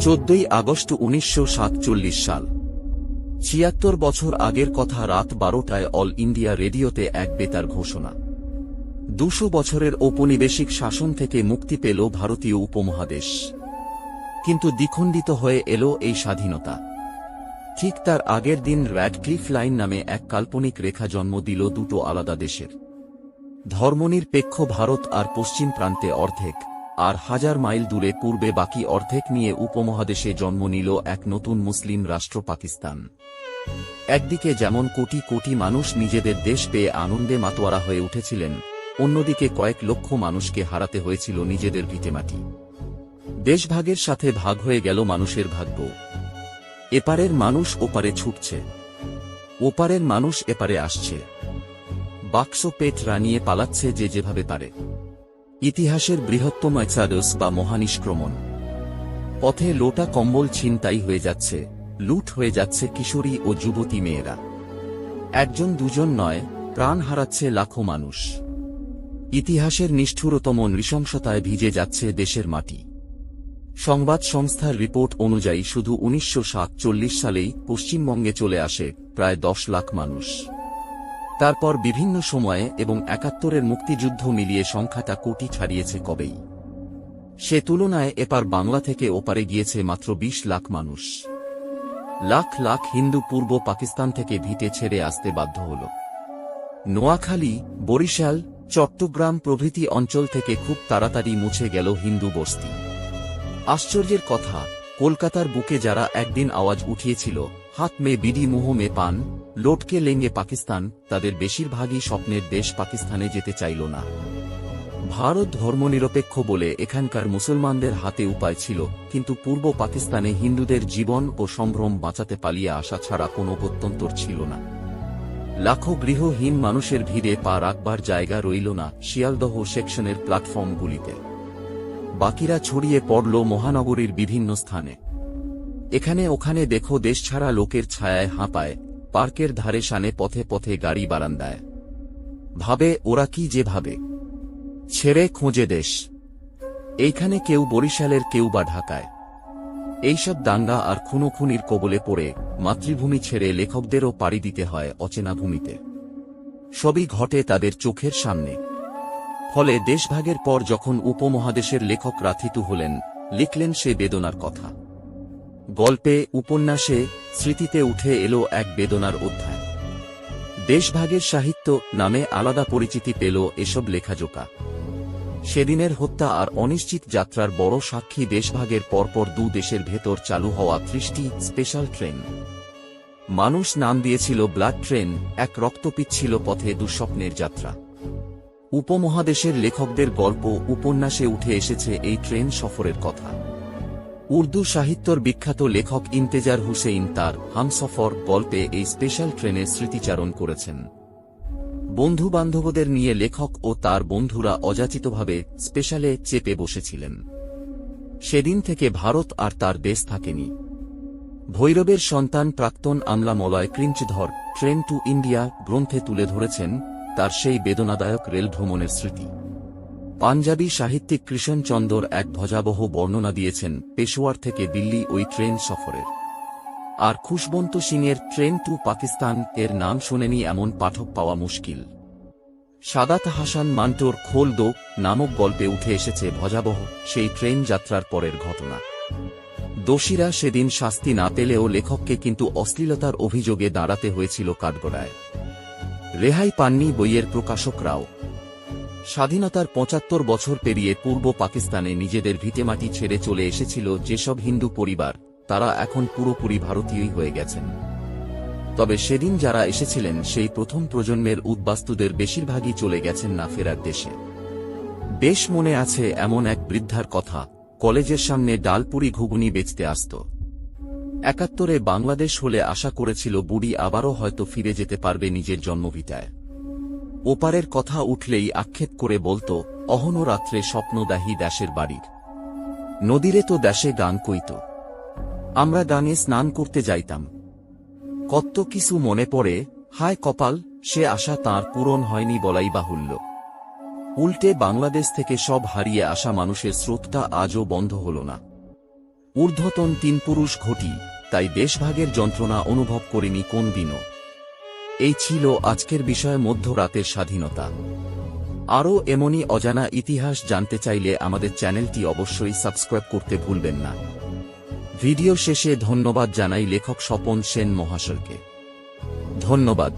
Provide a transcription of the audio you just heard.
চোদ্দই আগস্ট উনিশশো সাতচল্লিশ সাল। ছিয়াত্তর বছর আগের কথা রাত বারোটায় অল ইন্ডিয়া রেডিওতে এক বেতার ঘোষণা। দুশো বছরের ঔপনিবেশিক শাসন থেকে মুক্তি পেল ভারতীয় উপমহাদেশ। কিন্তু দ্বিখণ্ডিত হয়ে এলো এই স্বাধীনতা। ঠিক তার আগের দিন র্যাডক্লিফ লাইন নামে এক কাল্পনিক রেখা জন্ম দিল দুটো আলাদা দেশের। ধর্মনিরপেক্ষ ভারত আর পশ্চিম প্রান্তে অর্ধেক। আর হাজার মাইল দূরে পূর্বে বাকি অর্ধেক নিয়ে উপমহাদেশে জন্ম নিল এক নতুন মুসলিম রাষ্ট্র পাকিস্তান। একদিকে যেমন কোটি কোটি মানুষ নিজেদের দেশ পেয়ে আনন্দে মাতোয়ারা হয়ে উঠেছিলেন, অন্যদিকে কয়েক লক্ষ মানুষকে হারাতে হয়েছিল নিজেদের ভিটেমাটি। দেশভাগের সাথে ভাগ হয়ে গেল মানুষের ভাগ্য। এপারের মানুষ ওপারে ছুটছে। ওপারের মানুষ এপারে আসছে। বাক্স পেট রানিয়ে পালাচ্ছে যে যেভাবে পারে। ইতিহাসের বৃহত্তম এক্সাডস বা মহানিষ্ক্রমণ। পথে লোটা কম্বল ছিনতাই হয়ে যাচ্ছে, লুট হয়ে যাচ্ছে কিশোরী ও যুবতী মেয়েরা। একজন দুজন নয়, প্রাণ হারাচ্ছে লাখো মানুষ। ইতিহাসের নিষ্ঠুরতম নৃশংসতায় ভিজে যাচ্ছে দেশের মাটি। সংবাদ সংস্থার রিপোর্ট অনুযায়ী শুধু উনিশশো সাতচল্লিশ সালেই পশ্চিমবঙ্গে চলে আসে প্রায় দশ লাখ মানুষ। তারপর বিভিন্ন সময়ে এবং একাত্তরের মুক্তিযুদ্ধ মিলিয়ে সংখ্যাটা কোটি ছাড়িয়েছে কবেই। সে তুলনায় এপার বাংলা থেকে ওপারে গিয়েছে মাত্র ২০ লাখ মানুষ। লাখ লাখ হিন্দু পূর্ব পাকিস্তান থেকে ভিটে ছেড়ে আসতে বাধ্য হল। নোয়াখালী, বরিশাল, চট্টগ্রাম প্রভৃতি অঞ্চল থেকে খুব তাড়াতাড়ি মুছে গেল হিন্দু বস্তি। আশ্চর্যের কথা, কলকাতার বুকে যারা একদিন আওয়াজ উঠিয়েছিল, হাত মে বিডি মুহ মে পান লোটকে লেঙ্গে পাকিস্তান, তাদের বেশিরভাগই স্বপ্নের দেশ পাকিস্তানে যেতে চাইল না। ভারত ধর্মনিরপেক্ষ বলে এখানকার মুসলমানদের হাতে উপায় ছিল, কিন্তু পূর্ব পাকিস্তানে হিন্দুদের জীবন ও সম্ভ্রম বাঁচাতে পালিয়ে আসা ছাড়া কোনো গত্যন্তর ছিল না। লাখো গৃহহীন মানুষের ভিড়ে পা রাখবার জায়গা রইল না শিয়ালদহ সেকশনের প্ল্যাটফর্মগুলিতে। বাকিরা ছড়িয়ে পড়ল মহানগরীর বিভিন্ন স্থানে। এখানে ওখানে দেখো দেশ ছাড়া লোকের ছায়ায় হাঁপায় পার্কের ধারে সানে পথে পথে গাড়ি বারান্দায়। ভাবে, ওরা কি যে ভাবে। ছেড়ে খোঁজে দেশ। এইখানে কেউ বরিশালের কেউ বা ঢাকায়। এইসব দাঙ্গা আর খুনোখুনির কবলে পড়ে মাতৃভূমি ছেড়ে লেখকদেরও পাড়ি দিতে হয় অচেনা ভূমিতে। সবই ঘটে তাদের চোখের সামনে। ফলে দেশভাগের পর যখন উপমহাদেশের লেখক রাথিতু হলেন, লিখলেন সে বেদনার কথা। গল্পে, উপন্যাসে স্মৃতিতে উঠে এলো এক বেদনার অধ্যায়। দেশভাগের সাহিত্য নামে আলাদা পরিচিতি পেল এসব লেখাজোকা। সেদিনের হত্যা আর অনিশ্চিত যাত্রার বড় সাক্ষী দেশভাগের পরপর দু দেশের ভেতর চালু হওয়া ত্রিশটি স্পেশাল ট্রেন। মানুষ নাম দিয়েছিল ব্লাড ট্রেন, এক রক্তপিত ছিল পথে দুঃস্বপ্নের যাত্রা। উপমহাদেশের লেখকদের গল্প, উপন্যাসে উঠে এসেছে এই ট্রেন সফরের কথা। উর্দু সাহিত্যর বিখ্যাত লেখক ইন্তেজার হুসেইন তার হামসফর গল্পে এই স্পেশাল ট্রেনের স্মৃতিচারণ করেছেন। বন্ধু বান্ধবদের নিয়ে লেখক ও তার বন্ধুরা অযাচিতভাবে স্পেশালে চেপে বসেছিলেন। সেদিন থেকে ভারত আর তার দেশ থাকেনি। ভৈরবের সন্তান প্রাক্তন আমলা মলয় ক্রিঞ্চধর ট্রেন টু ইন্ডিয়া গ্রন্থে তুলে ধরেছেন তার সেই বেদনাদায়ক রেল ভ্রমণের স্মৃতি। পাঞ্জাবি সাহিত্যিক কৃষণ চন্দর এক ভজাবহ বর্ণনা দিয়েছেন পেশোয়ার থেকে দিল্লি ওই ট্রেন সফরের। আর খুশবন্ত সিংয়ের ট্রেন টু পাকিস্তান এর নাম শোনেনি এমন পাঠক পাওয়া মুশকিল। সাদাত হাসান মান্টোর খোল দো নামক গল্পে উঠে এসেছে ভজাবহ সেই ট্রেন যাত্রার পরের ঘটনা। দোষীরা সেদিন শাস্তি না পেলেও লেখককে কিন্তু অশ্লীলতার অভিযোগে দাঁড়াতে হয়েছিল কাঠগড়ায়। রেহাই পাননি বইয়ের প্রকাশকরাও। স্বাধীনতার পঁচাত্তর বছর পেরিয়ে পূর্ব পাকিস্তানে নিজেদের ভিটেমাটি ছেড়ে চলে এসেছিল যেসব হিন্দু পরিবার, তারা এখন পুরোপুরি ভারতীয়ই হয়ে গেছেন। তবে সেদিন যারা এসেছিলেন, সেই প্রথম প্রজন্মের উদ্বাস্তুদের বেশিরভাগই চলে গেছেন না ফেরার দেশে। বেশ মনে আছে এমন এক বৃদ্ধার কথা, কলেজের সামনে ডালপুরি ঘুগুনি বেচতে আসত। একাত্তরে বাংলাদেশ হলে আশা করেছিল বুড়ি আবারও হয়তো ফিরে যেতে পারবে নিজের জন্মভিটায়। ওপারের কথা উঠলেই আক্ষেপ করে বলতো, অহনো রাত্রে স্বপ্নদাহী দেশের বাড়ির। নদীরে তো দেশে গান কইত। আমরা গানে স্নান করতে যাইতাম। কত কিছু মনে পড়ে, হায় কপাল, সে আশা তার পূরণ হয়নি বলাই বাহুল্য। উল্টে বাংলাদেশ থেকে সব হারিয়ে আসা মানুষের স্রোতটা আজও বন্ধ হল না। ঊর্ধ্বতন তিন পুরুষ ঘটি, তাই দেশভাগের যন্ত্রণা অনুভব করিনি কোন দিনও। এই ছিল আজকের বিষয় মধ্যরাতের স্বাধীনতা। আরও এমনই অজানা ইতিহাস জানতে চাইলে আমাদের চ্যানেলটি অবশ্যই সাবস্ক্রাইব করতে ভুলবেন না। ভিডিও শেষে ধন্যবাদ জানাই লেখক স্বপন সেন মহাশয়কে। ধন্যবাদ।